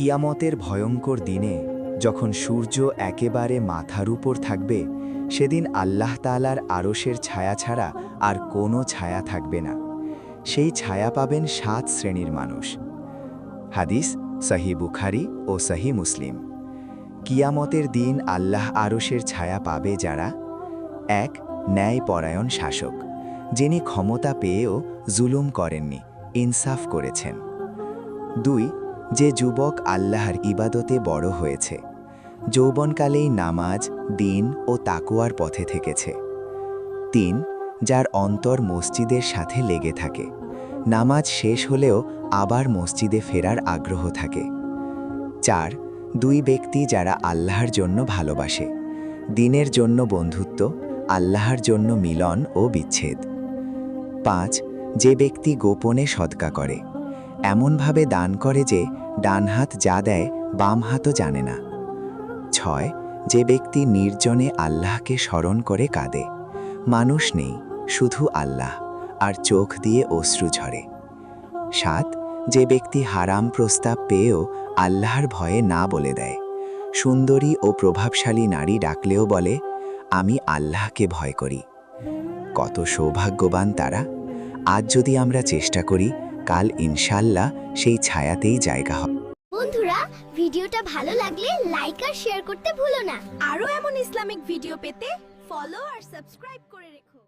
কিয়ামতের ভয়ঙ্কর দিনে যখন সূর্য একেবারে মাথার উপর থাকবে, সেদিন আল্লাহ তালার আরশের ছায়া ছাড়া আর কোনো ছায়া থাকবে না। সেই ছায়া পাবেন সাত শ্রেণির মানুষ। হাদিস সহি বুখারি ও সহি মুসলিম। কিয়ামতের দিন আল্লাহ আরশের ছায়া পাবে যারা? এক, ন্যায়পরায়ণ শাসক, যিনি ক্ষমতা পেয়েও জুলুম করেননি, ইনসাফ করেছেন। দুই যে যুবক আল্লাহর ইবাদতে বড় হয়েছে। যৌবনকালেই নামাজ, দিন ও তাকুয়ার পথে থেকেছে। তিন, যার অন্তর মসজিদের সাথে লেগে থাকে। নামাজ শেষ হলেও আবার মসজিদে ফেরার আগ্রহ থাকে। চার, দুই ব্যক্তি যারা আল্লাহর জন্য ভালোবাসে। দিনের জন্য বন্ধুত্ব, আল্লাহর জন্য মিলন ও বিচ্ছেদ। পাঁচ, যে ব্যক্তি গোপনে সদকা করে। এমনভাবে দান করে যে ডান হাত যা দেয়, বাম হাতও জানে না। ছয়, যে ব্যক্তি নির্জনে আল্লাহকে স্মরণ করে কাঁদে। মানুষ নেই, শুধু আল্লাহ, আর চোখ দিয়ে অশ্রু ঝরে। সাত, যে ব্যক্তি হারাম প্রস্তাব পেয়েও আল্লাহর ভয়ে না বলে দেয়। সুন্দরী ও প্রভাবশালী নারী ডাকলেও বলে, আমি আল্লাহকে ভয় করি। কত সৌভাগ্যবান তারা। আজ যদি আমরা চেষ্টা করি কাল ইনশাল্লাহ সেই ছায়াতেই জায়গা হবে। বন্ধুরা ভিডিওটা ভালো লাগলে লাইক আর শেয়ার করতে ভুলো না। আরও এমন ইসলামিক ভিডিও পেতে ফলো আর সাবস্ক্রাইব করে রেখো।